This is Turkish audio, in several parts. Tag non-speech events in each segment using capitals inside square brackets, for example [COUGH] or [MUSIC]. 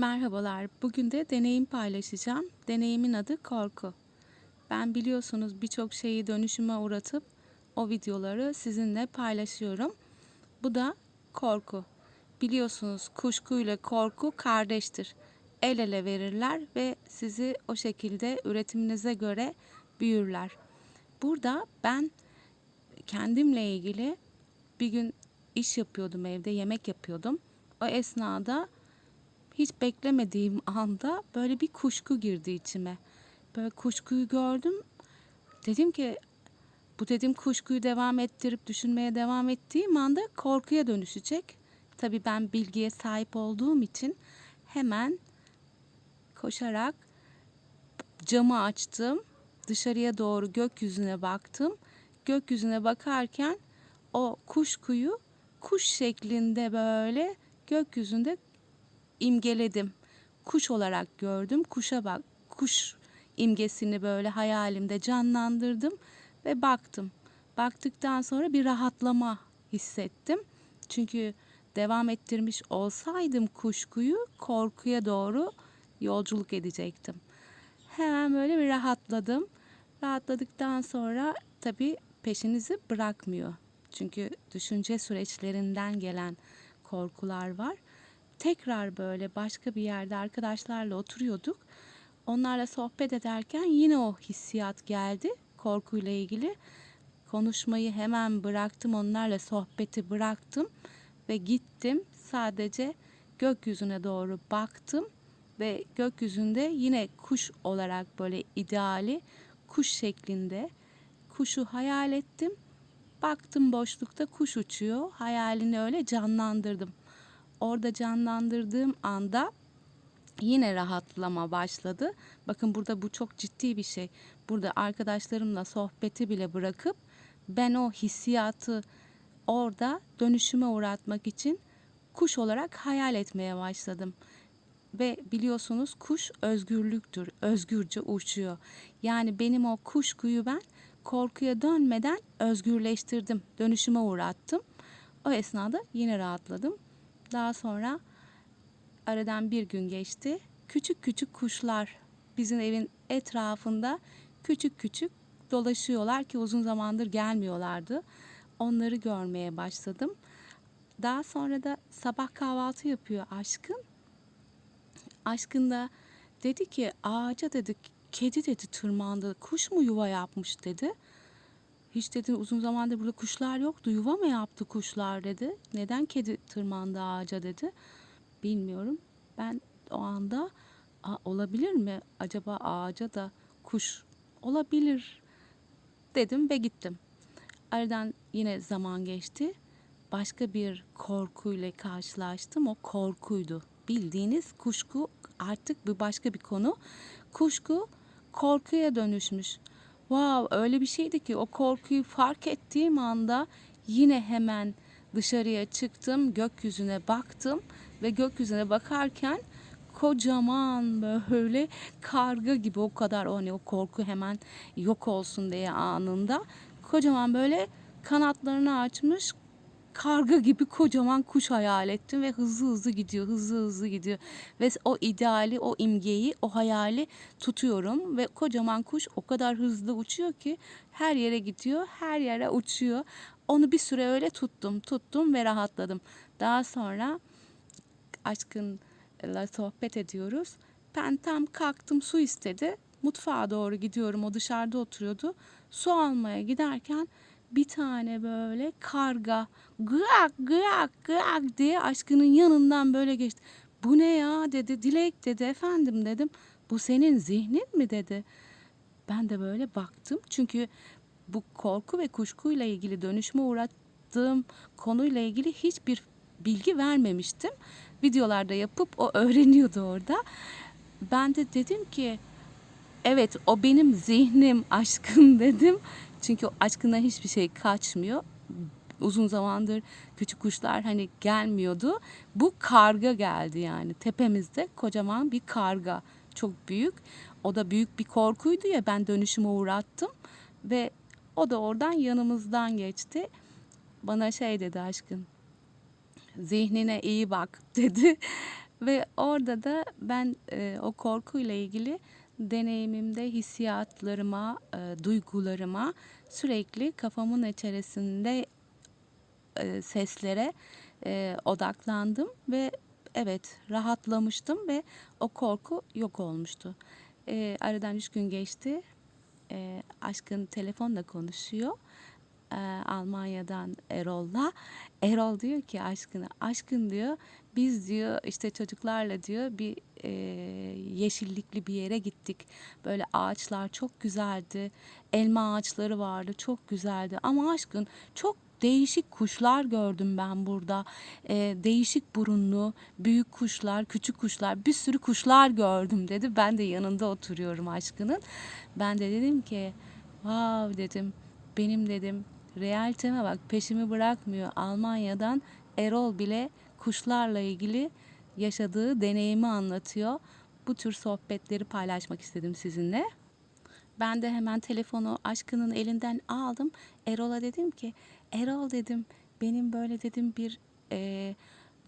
Merhabalar. Bugün de deneyim paylaşacağım. Deneyimin adı korku. Ben biliyorsunuz birçok şeyi dönüşüme uğratıp o videoları sizinle paylaşıyorum. Bu da korku. Biliyorsunuz kuşku ile korku kardeştir. El ele verirler ve sizi o şekilde üretiminize göre büyürler. Burada ben kendimle ilgili bir gün iş yapıyordum evde, yemek yapıyordum. O esnada hiç beklemediğim anda böyle bir kuşku girdi içime. Böyle kuşkuyu gördüm. Dedim ki bu dedim kuşkuyu devam ettirip düşünmeye devam ettiğim anda korkuya dönüşecek. Tabii ben bilgiye sahip olduğum için hemen koşarak camı açtım. Dışarıya doğru gökyüzüne baktım. Gökyüzüne bakarken o kuşkuyu kuş şeklinde böyle gökyüzünde imgeledim. Kuş olarak gördüm. Kuşa bak, kuş imgesini böyle hayalimde canlandırdım ve baktım. Baktıktan sonra bir rahatlama hissettim. Çünkü devam ettirmiş olsaydım kuşkuyu korkuya doğru yolculuk edecektim. Hemen böyle bir rahatladım. Rahatladıktan sonra tabii peşinizi bırakmıyor. Çünkü düşünce süreçlerinden gelen korkular var tekrar böyle başka bir yerde arkadaşlarla oturuyorduk. Onlarla sohbet ederken yine o hissiyat geldi korkuyla ilgili. Konuşmayı hemen bıraktım, onlarla sohbeti bıraktım ve gittim. Sadece gökyüzüne doğru baktım ve gökyüzünde yine kuş olarak böyle ideali kuş şeklinde kuşu hayal ettim. Baktım boşlukta kuş uçuyor. Hayalini öyle canlandırdım orada canlandırdığım anda yine rahatlama başladı. Bakın burada bu çok ciddi bir şey. Burada arkadaşlarımla sohbeti bile bırakıp ben o hissiyatı orada dönüşüme uğratmak için kuş olarak hayal etmeye başladım. Ve biliyorsunuz kuş özgürlüktür. Özgürce uçuyor. Yani benim o kuşkuyu ben korkuya dönmeden özgürleştirdim. Dönüşüme uğrattım. O esnada yine rahatladım. Daha sonra aradan bir gün geçti. Küçük küçük kuşlar bizim evin etrafında küçük küçük dolaşıyorlar ki uzun zamandır gelmiyorlardı. Onları görmeye başladım. Daha sonra da sabah kahvaltı yapıyor aşkın. Aşkın da dedi ki ağaca dedi kedi dedi tırmandı kuş mu yuva yapmış dedi. Hiç dedi uzun zamandır burada kuşlar yoktu. Yuva mı yaptı kuşlar dedi. Neden kedi tırmandı ağaca dedi. Bilmiyorum. Ben o anda olabilir mi? Acaba ağaca da kuş olabilir dedim ve gittim. Aradan yine zaman geçti. Başka bir korkuyla karşılaştım. O korkuydu. Bildiğiniz kuşku artık bir başka bir konu. Kuşku korkuya dönüşmüş. Wow öyle bir şeydi ki o korkuyu fark ettiğim anda yine hemen dışarıya çıktım, gökyüzüne baktım ve gökyüzüne bakarken kocaman böyle karga gibi o kadar o hani o korku hemen yok olsun diye anında kocaman böyle kanatlarını açmış karga gibi kocaman kuş hayal ettim ve hızlı hızlı gidiyor, hızlı hızlı gidiyor. Ve o ideali, o imgeyi, o hayali tutuyorum ve kocaman kuş o kadar hızlı uçuyor ki her yere gidiyor, her yere uçuyor. Onu bir süre öyle tuttum, tuttum ve rahatladım. Daha sonra aşkınla sohbet ediyoruz. Ben tam kalktım su istedi. Mutfağa doğru gidiyorum. O dışarıda oturuyordu. Su almaya giderken bir tane böyle karga gıyak gıyak gıyak diye aşkının yanından böyle geçti. Bu ne ya dedi Dilek dedi efendim dedim. Bu senin zihnin mi dedi. Ben de böyle baktım çünkü bu korku ve kuşkuyla ilgili dönüşme uğrattığım konuyla ilgili hiçbir bilgi vermemiştim. Videolarda yapıp o öğreniyordu orada. Ben de dedim ki evet o benim zihnim aşkım [LAUGHS] dedim. Çünkü aşkından hiçbir şey kaçmıyor. Uzun zamandır küçük kuşlar hani gelmiyordu. Bu karga geldi yani tepemizde kocaman bir karga. Çok büyük. O da büyük bir korkuydu ya ben dönüşüme uğrattım ve o da oradan yanımızdan geçti. Bana şey dedi aşkın. Zihnine iyi bak [LAUGHS] dedi. Ve orada da ben e, o korkuyla ilgili deneyimimde hissiyatlarıma, e, duygularıma sürekli kafamın içerisinde e, seslere e, odaklandım ve evet rahatlamıştım ve o korku yok olmuştu. E, aradan üç gün geçti. E, aşkın telefonla konuşuyor. E, Almanya'dan Erol'la. Erol diyor ki aşkına, aşkın diyor biz diyor işte çocuklarla diyor bir e, yeşillikli bir yere gittik. Böyle ağaçlar çok güzeldi. Elma ağaçları vardı çok güzeldi. Ama aşkın çok değişik kuşlar gördüm ben burada. E, değişik burunlu, büyük kuşlar, küçük kuşlar, bir sürü kuşlar gördüm dedi. Ben de yanında oturuyorum aşkının. Ben de dedim ki, wow dedim, benim dedim realiteme bak peşimi bırakmıyor. Almanya'dan Erol bile kuşlarla ilgili yaşadığı deneyimi anlatıyor. Bu tür sohbetleri paylaşmak istedim sizinle. Ben de hemen telefonu aşkının elinden aldım. Erol'a dedim ki, Erol dedim, benim böyle dedim bir e,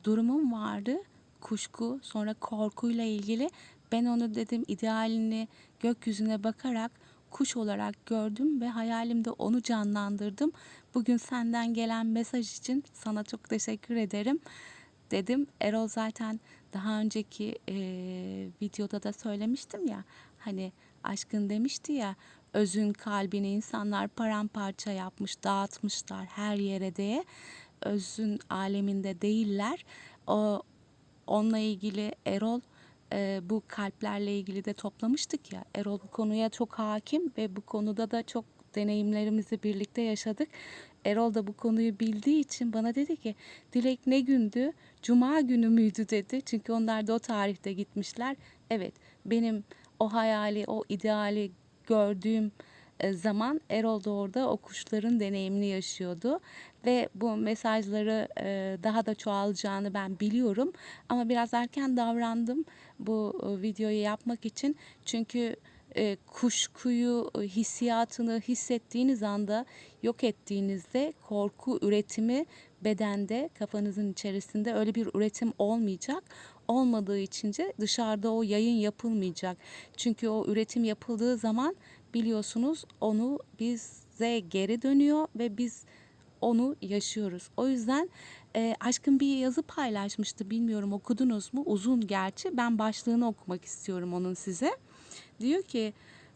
durumum vardı. Kuşku, sonra korkuyla ilgili. Ben onu dedim idealini gökyüzüne bakarak kuş olarak gördüm ve hayalimde onu canlandırdım. Bugün senden gelen mesaj için sana çok teşekkür ederim dedim. Erol zaten daha önceki e, videoda da söylemiştim ya hani aşkın demişti ya özün kalbini insanlar paramparça yapmış dağıtmışlar her yere diye özün aleminde değiller. O onunla ilgili Erol e, bu kalplerle ilgili de toplamıştık ya. Erol bu konuya çok hakim ve bu konuda da çok deneyimlerimizi birlikte yaşadık. Erol da bu konuyu bildiği için bana dedi ki Dilek ne gündü? Cuma günü müydü dedi. Çünkü onlar da o tarihte gitmişler. Evet benim o hayali, o ideali gördüğüm e, zaman Erol da orada o kuşların deneyimini yaşıyordu ve bu mesajları e, daha da çoğalacağını ben biliyorum ama biraz erken davrandım bu e, videoyu yapmak için çünkü kuşkuyu hissiyatını hissettiğiniz anda yok ettiğinizde korku üretimi bedende kafanızın içerisinde öyle bir üretim olmayacak olmadığı için de dışarıda o yayın yapılmayacak çünkü o üretim yapıldığı zaman biliyorsunuz onu bize geri dönüyor ve biz onu yaşıyoruz. O yüzden e, aşkın bir yazı paylaşmıştı. Bilmiyorum okudunuz mu? Uzun gerçi. Ben başlığını okumak istiyorum onun size. Diyor ki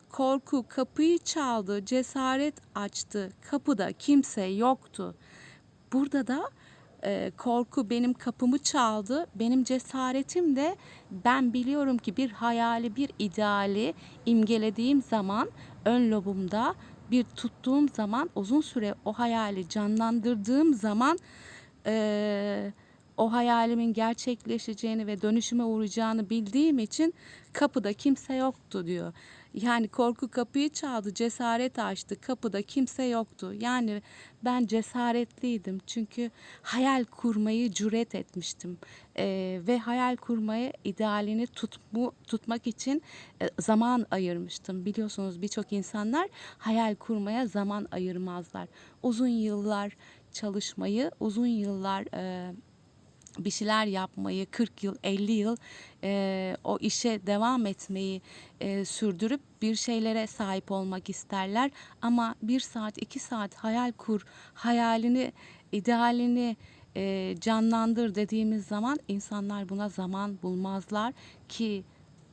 korku kapıyı çaldı, cesaret açtı. Kapıda kimse yoktu. Burada da e, korku benim kapımı çaldı. Benim cesaretim de ben biliyorum ki bir hayali, bir ideali imgelediğim zaman ön lobumda bir tuttuğum zaman uzun süre o hayali canlandırdığım zaman e, o hayalimin gerçekleşeceğini ve dönüşüme uğrayacağını bildiğim için kapıda kimse yoktu diyor. Yani korku kapıyı çaldı, cesaret açtı, kapıda kimse yoktu. Yani ben cesaretliydim çünkü hayal kurmayı cüret etmiştim. Ee, ve hayal kurmayı idealini tutmu, tutmak için e, zaman ayırmıştım. Biliyorsunuz birçok insanlar hayal kurmaya zaman ayırmazlar. Uzun yıllar çalışmayı, uzun yıllar... E, bir şeyler yapmayı 40 yıl 50 yıl e, o işe devam etmeyi e, sürdürüp bir şeylere sahip olmak isterler. Ama bir saat iki saat hayal kur hayalini idealini e, canlandır dediğimiz zaman insanlar buna zaman bulmazlar ki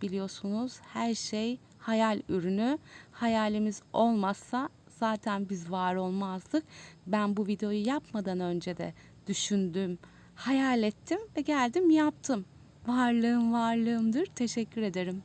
biliyorsunuz her şey hayal ürünü. Hayalimiz olmazsa zaten biz var olmazdık. Ben bu videoyu yapmadan önce de düşündüm hayal ettim ve geldim yaptım. Varlığım varlığımdır. Teşekkür ederim.